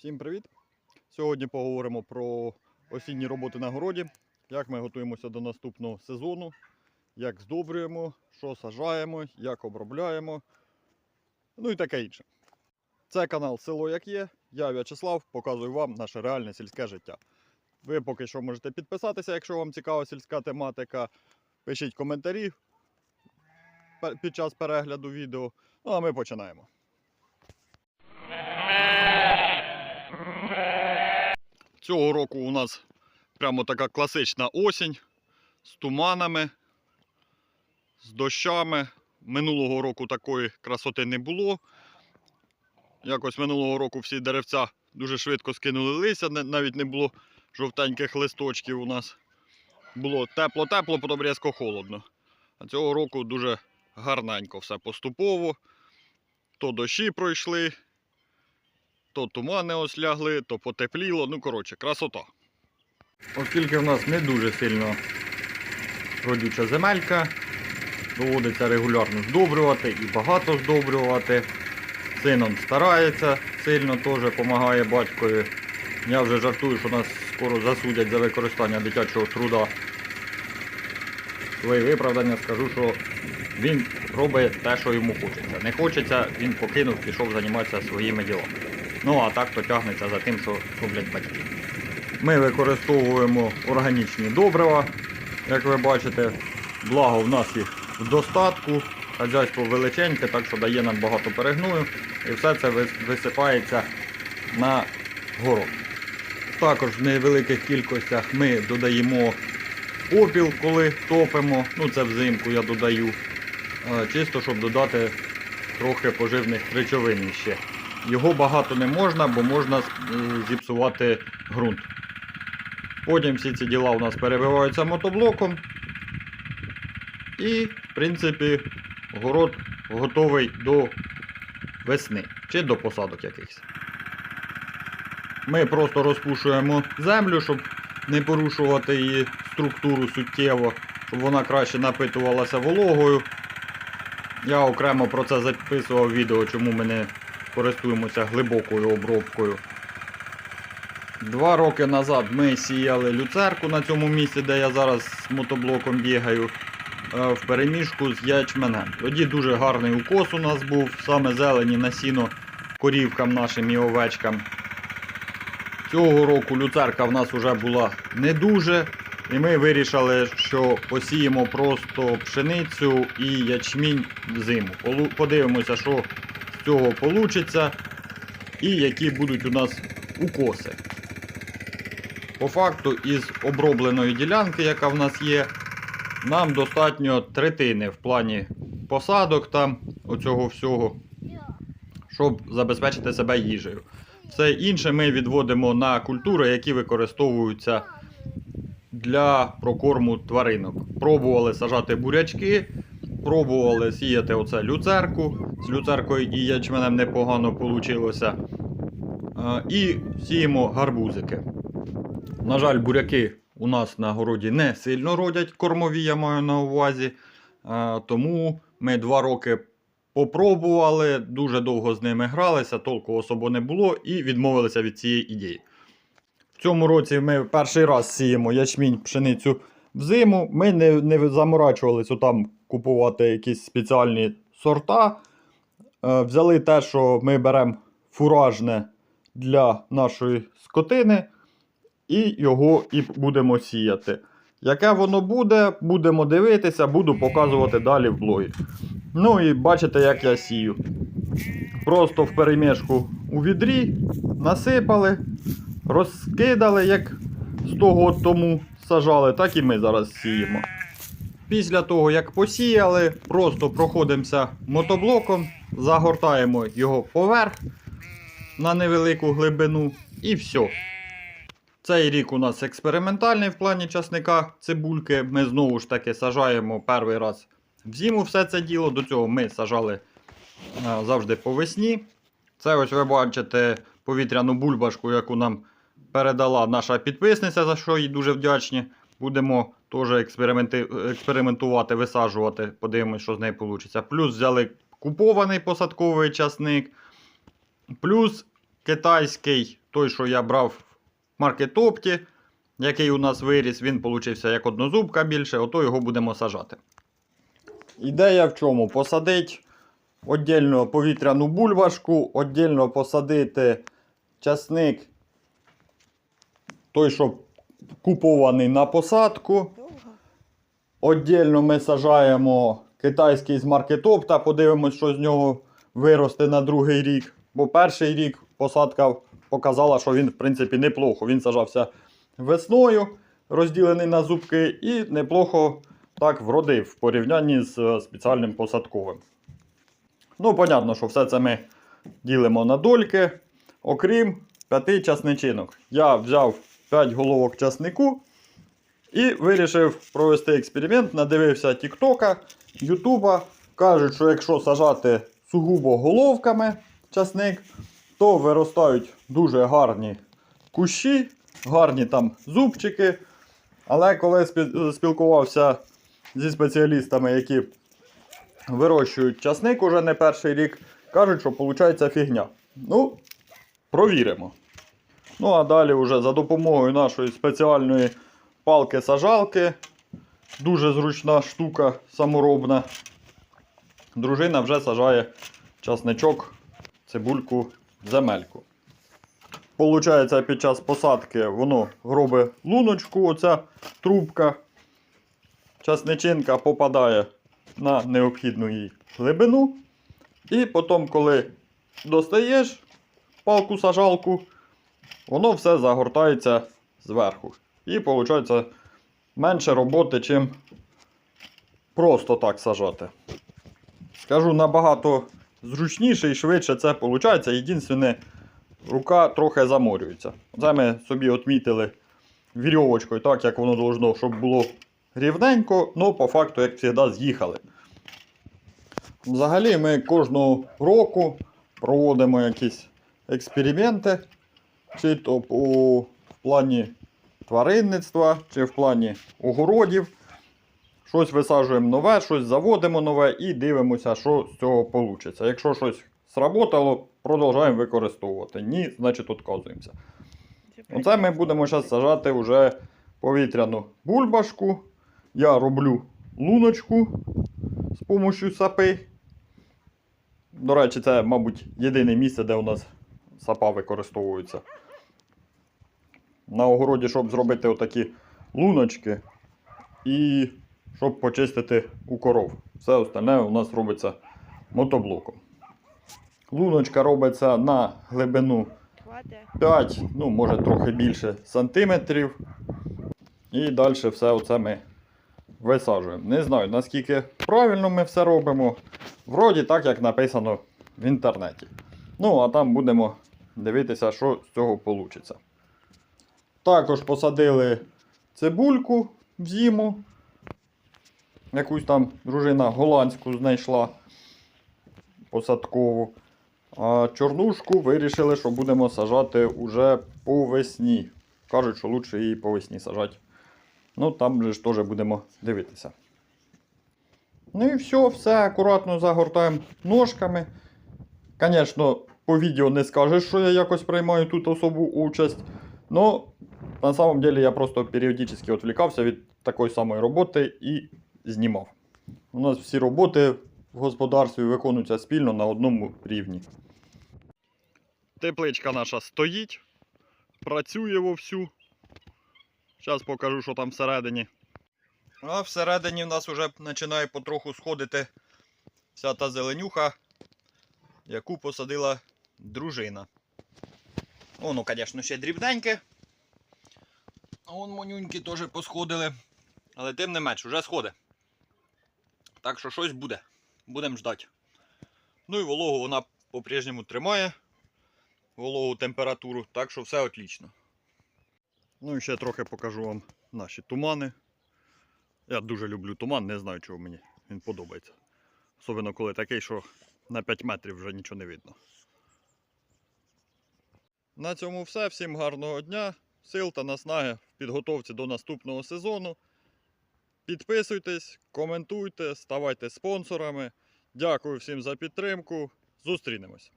Всім привіт! Сьогодні поговоримо про осінні роботи на городі, як ми готуємося до наступного сезону, як здобрюємо, що сажаємо, як обробляємо, ну і таке інше. Це канал Село Як Є. Я В'ячеслав, показую вам наше реальне сільське життя. Ви поки що можете підписатися, якщо вам цікава сільська тематика. Пишіть коментарі під час перегляду відео. Ну а ми починаємо. Цього року у нас прямо така класична осінь з туманами, з дощами. Минулого року такої красоти не було. Якось минулого року всі деревця дуже швидко скинули листя, навіть не було жовтеньких листочків у нас. Було тепло-тепло, потім різко холодно. А цього року дуже гарненько все поступово. То дощі пройшли, то тумани ось лягли, то потепліло. Ну, коротше, красота. Оскільки в нас не дуже сильно родюча земелька, доводиться регулярно здобрювати і багато здобрювати. Сином старається, сильно теж допомагає батькові. Я вже жартую, що нас скоро засудять за використання дитячого труда. Своє виправдання скажу, що він робить те, що йому хочеться. Не хочеться, він покинув, пішов займатися своїми ділами. Ну а так то тягнеться за тим, що роблять батьки. Ми використовуємо органічні добрива, як ви бачите, благо в нас їх в достатку, хазяйство величеньке, так що дає нам багато перегною. І все це висипається на город. Також в невеликих кількостях ми додаємо попіл, коли топимо. Ну це взимку я додаю. е, Чисто, щоб додати трохи поживних речовин ще. Його багато не можна, бо можна е, зіпсувати ґрунт. Потім всі ці діла у нас перебиваються мотоблоком. І, в принципі, город готовий до весни чи до посадок якихось. Ми просто розпушуємо землю, щоб не порушувати її структуру суттєво, щоб вона краще напитувалася вологою. Я окремо про це записував відео, чому ми не користуємося глибокою обробкою. Два роки назад ми сіяли люцерку на цьому місці, де я зараз з мотоблоком бігаю, е, в переміжку з ячменем. Тоді дуже гарний укос у нас був, саме зелені на сіно корівкам нашим і овечкам. Цього року люцерка в нас вже була не дуже. І ми вирішили, що посіємо просто пшеницю і ячмінь взиму. Подивимося, що цього вийде і які будуть у нас укоси. По факту, із обробленої ділянки, яка в нас є, нам достатньо третини в плані посадок там, оцього всього, щоб забезпечити себе їжею. Все інше ми відводимо на культури, які використовуються для прокорму тваринок. Пробували сажати бурячки, пробували сіяти оце люцерку. З люцеркою і ячменем непогано вийшло. І сіємо гарбузики. На жаль, буряки у нас на городі не сильно родять, кормові я маю на увазі. Е, Тому ми два роки попробували, дуже довго з ними гралися, толку особо не було і відмовилися від цієї ідеї. В цьому році ми перший раз сіємо ячмінь пшеницю взиму. Ми не, не заморачувалися там купувати якісь спеціальні сорта. Е, Взяли те, що ми беремо фуражне для нашої скотини, і його і будемо сіяти. Яке воно буде, будемо дивитися, буду показувати далі в блогі. Ну і бачите, як я сію. Просто в перемішку у відрі насипали, розкидали, як 100 год тому сажали, так і ми зараз сіємо. Після того, як посіяли, просто проходимося мотоблоком, загортаємо його поверх на невелику глибину і все. Цей рік у нас експериментальний в плані часника цибульки. Ми знову ж таки сажаємо перший раз в зиму все це діло. До цього ми сажали е, завжди по весні. Це ось ви бачите повітряну бульбашку, яку нам передала наша підписниця, за що їй дуже вдячні. Будемо теж експериментувати, висаджувати, подивимось, що з нею вийде. Плюс взяли купований посадковий часник. Плюс китайський, той, що я брав в маркетопті, який у нас виріс, він получився як однозубка більше, ото його будемо сажати. Ідея в чому? Посадити віддільно повітряну бульбашку, віддільно посадити часник, той, що купований на посадку. Довго? Отдельно ми сажаємо китайський з маркетопта, подивимось, що з нього виросте на другий рік. Бо перший рік посадка показала, що він, в принципі, неплохо. Він сажався весною, розділений на зубки, і неплохо так вродив в порівнянні з е, спеціальним посадковим. Ну, понятно, що все це ми ділимо на дольки, окрім п'яти часничинок. Я взяв 5 головок часнику. І вирішив провести експеримент, надивився Тіктока, Ютуба. Кажуть, що якщо сажати сугубо головками часник, то виростають дуже гарні кущі, гарні там зубчики. Але коли спілкувався зі спеціалістами, які вирощують часник уже не перший рік, кажуть, що виходить фігня. Ну, провіримо. Ну а далі вже за допомогою нашої спеціальної палки-сажалки. Дуже зручна штука саморобна. Дружина вже сажає часничок, цибульку, земельку. Получається, під час посадки воно робить луночку, оця трубка. Часничинка попадає на необхідну їй глибину. І потім, коли достаєш палку-сажалку, воно все загортається зверху. І виходить менше роботи, чим просто так сажати. Скажу, набагато зручніше і швидше це виходить. Єдине, рука трохи заморюється. Це ми собі відмітили вірьовочкою, так як воно должно, щоб було рівненько, але по факту, як завжди, з'їхали. Взагалі ми кожного року проводимо якісь експерименти, чи то в плані тваринництва, чи в плані огородів. Щось висаджуємо нове, щось заводимо нове і дивимося, що з цього вийде. Якщо щось сработало, продовжуємо використовувати. Ні, значить відказуємося. Оце ми будемо зараз сажати вже повітряну бульбашку. Я роблю луночку з допомогою сапи. До речі, це, мабуть, єдине місце, де у нас сапа використовується. На огороді, щоб зробити отакі луночки і щоб почистити у коров. Все остальне у нас робиться мотоблоком. Луночка робиться на глибину 5, ну може трохи більше сантиметрів. І далі все оце ми висаджуємо. Не знаю, наскільки правильно ми все робимо. Вроді так, як написано в інтернеті. Ну, а там будемо дивитися, що з цього вийде. Також посадили цибульку в зиму. Якусь там дружина голландську знайшла посадкову. А чорнушку вирішили, що будемо сажати уже по весні. Кажуть, що краще її по весні сажати. Ну, там же ж теж будемо дивитися. Ну і все, все акуратно загортаємо ножками. Звісно, по відео не скажеш, що я якось приймаю тут особу участь. Но на самом деле я просто періодично відвлікався від такої самої роботи і знімав. У нас всі роботи в господарстві виконуються спільно на одному рівні. Тепличка наша стоїть, працює вовсю. Зараз покажу, що там всередині. А всередині в нас вже починає потроху сходити вся та зеленюха, яку посадила дружина. Воно, звісно, ще дрібненьке. А вон монюньки теж посходили. Але тим не менш, вже сходить. Так що щось буде. Будемо ждати. Ну і вологу вона по-прежньому тримає. Вологу температуру, так що все отлично. Ну і ще трохи покажу вам наші тумани. Я дуже люблю туман, не знаю, чого мені він подобається. Особливо коли такий, що на 5 метрів вже нічого не видно. На цьому все. Всім гарного дня, сил та наснаги в підготовці до наступного сезону. Підписуйтесь, коментуйте, ставайте спонсорами. Дякую всім за підтримку. Зустрінемось.